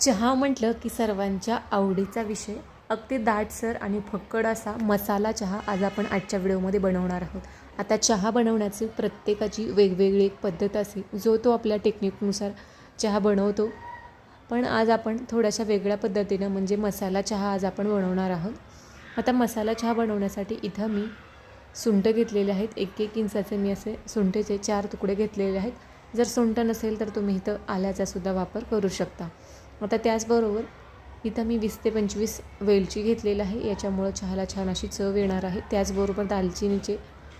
चहा म्हटलं की सर्वांच्या आवडीचा विषय. अगदी दाटसर आणि फक्कड असा मसाला चहा आज आपण आजच्या व्हिडिओमध्ये बनवणार आहोत. आता चहा बनवण्याची प्रत्येकाची वेगवेगळी एक पद्धत असेल जो तो आपल्या टेक्निकनुसार चहा बनवतो. पण आज आपण थोड्याशा वेगळ्या पद्धतीनं म्हणजे मसाला चहा आज आपण बनवणार आहोत. आता मसाला चहा बनवण्यासाठी इथं मी सुंठ घेतलेले आहेत. एक एक इंचाचे मी असे सुंठेचे चार तुकडे घेतलेले आहेत. जर सुंठ नसेल तर तुम्ही इथं आल्याचासुद्धा वापर करू शकता. आता त्याचबरोबर इथं मी वीस ते पंचवीस वेलची घेतलेलं आहे. याच्यामुळं चहाला छान अशी चव येणार आहे. त्याचबरोबर दालचिनीचे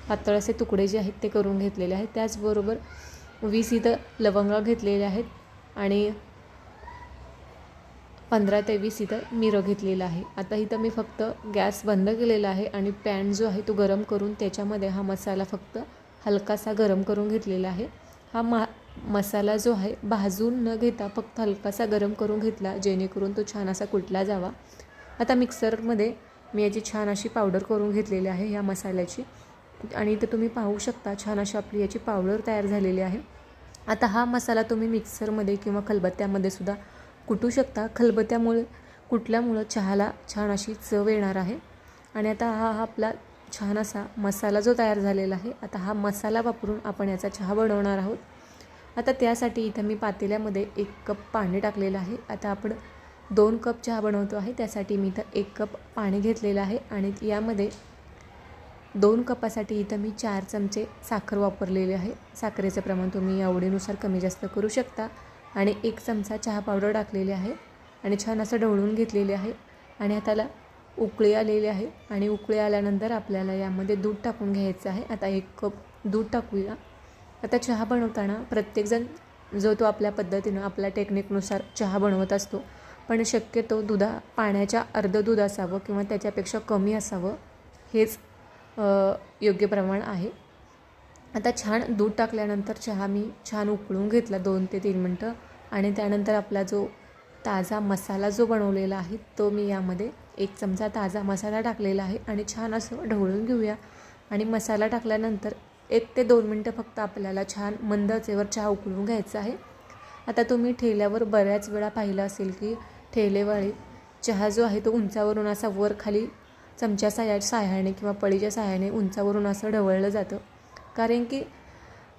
पातळ असे तुकडे जे आहेत ते करून घेतलेले आहेत. त्याचबरोबर वीस इथं लवंगा घेतलेल्या आहेत आणि पंधरा ते वीस इथं मिरं घेतलेलं आहे. आता इथं मी फक्त गॅस बंद केलेला आहे आणि पॅन जो आहे तो गरम करून त्याच्यामध्ये हा मसाला फक्त हलकासा गरम करून घेतलेला आहे. हा मा मसाला जो आहे भाजून न घेता फक्त हलकासा गरम करून घेतला जेणेकरून तो छान असा कुटला जावा. आता मिक्सरमध्ये मी याची छान अशी पावडर करून घेतलेली आहे ह्या मसाल्याची. आणि इथं तुम्ही पाहू शकता छान अशी आपली याची पावडर तयार झालेली आहे. आता हा मसाला तुम्ही मिक्सरमध्ये किंवा खलबत्त्यामध्ये सुद्धा कुटू शकता. खलबत्त्यामुळे कुटल्यामुळं चहाला छान अशी चव येणार आहे. आणि आता हा हा आपला छान असा मसाला जो तयार झालेला आहे आता हा मसाला वापरून आपण याचा चहा बनवणार आहोत. आता त्यासाठी इथं मी पातेल्यामध्ये एक कप पाणी टाकलेलं आहे. आता आपण दोन कप चहा बनवतो आहे. त्यासाठी मी इथं एक कप पाणी घेतलेलं आहे आणि यामध्ये दोन कपासाठी इथं मी चार चमचे साखर वापरलेले आहे. साखरेचं प्रमाण तुम्ही आवडीनुसार कमी जास्त करू शकता. आणि एक चमचा चहा पावडर टाकलेली आहे आणि छान असं ढवळून घेतलेले आहे. आणि हाताला उकळी आलेली आहे आणि उकळी आल्यानंतर आपल्याला यामध्ये दूध टाकून घ्यायचं आहे. आता एक कप दूध टाकूया. आता चहा बनवताना प्रत्येकजण जो तो आपल्या पद्धतीनं आपल्या टेक्निकनुसार चहा बनवत असतो पण शक्यतो दुधा पाण्याच्या अर्ध दूध असावं किंवा त्याच्यापेक्षा कमी असावं हेच योग्य प्रमाण आहे. आता छान दूध टाकल्यानंतर चहा मी छान उकळून घेतला दोन ते तीन मिनटं आणि त्यानंतर आपला जो ताजा मसाला जो बनवलेला आहे तो मी यामध्ये एक चमचा ताजा मसाला टाकलेला आहे आणि छान असं ढवळून घेऊया. आणि मसाला टाकल्यानंतर एक ते दोन मिनटं फक्त आपल्याला छान मंद आचेवर चहा उकळून घ्यायचा आहे. आता तुम्ही ठेल्यावर बऱ्याच वेळा पाहिलं असेल की ठेलेवाळी चहा जो आहे तो उंचावरून असा वर खाली चमच्या साया साह्याने किंवा पळीच्या साह्याने उंचावरून असं ढवळलं जातं. कारण की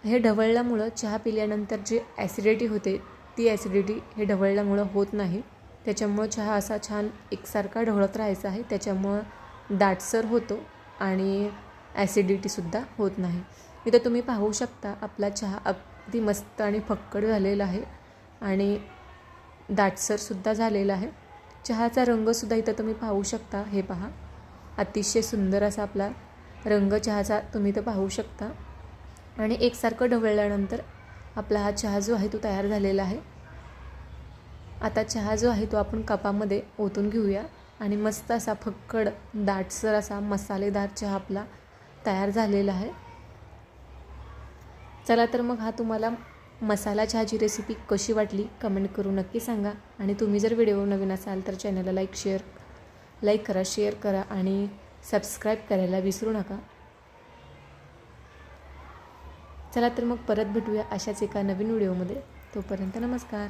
हे ढवळल्यामुळं चहा पिल्यानंतर जी ॲसिडिटी होते ती ॲसिडिटी हे ढवळल्यामुळं होत नाही. त्याच्यामुळं चहा असा छान एकसारखा ढवळत राहायचा आहे. त्याच्यामुळं दाटसर होतो आणि ॲसिडिटीसुद्धा होत नाही. इथं तुम्ही पाहू शकता आपला चहा अगदी मस्त आणि फक्कड झालेला आहे आणि दाटसरसुद्धा झालेला आहे. चहाचा रंगसुद्धा इथं तुम्ही पाहू शकता. हे पहा. अतिशय सुंदर असा आपला रंग चहाचा तुम्ही इथं पाहू शकता. आणि एकसारखं ढवळल्यानंतर आपला हा चहा जो आहे तो तयार झालेला आहे. आता चहा जो आहे तो आपण कपामध्ये ओतून घेऊया आणि मस्त असा फक्कड दाटसर असा मसालेदार चहा आपला तयार झालेला आहे. चला तर मग हा तुम्हाला मसाला चहाची रेसिपी कशी वाटली कमेंट करून नक्की सांगा. आणि तुम्ही जर व्हिडिओ नवीन असाल तर चॅनलला लाईक शेअर लाईक करा शेअर करा आणि सबस्क्राईब करायला विसरू नका. चला तर मग परत भेटूया अशाच एका नवीन व्हिडिओमध्ये. तोपर्यंत नमस्कार.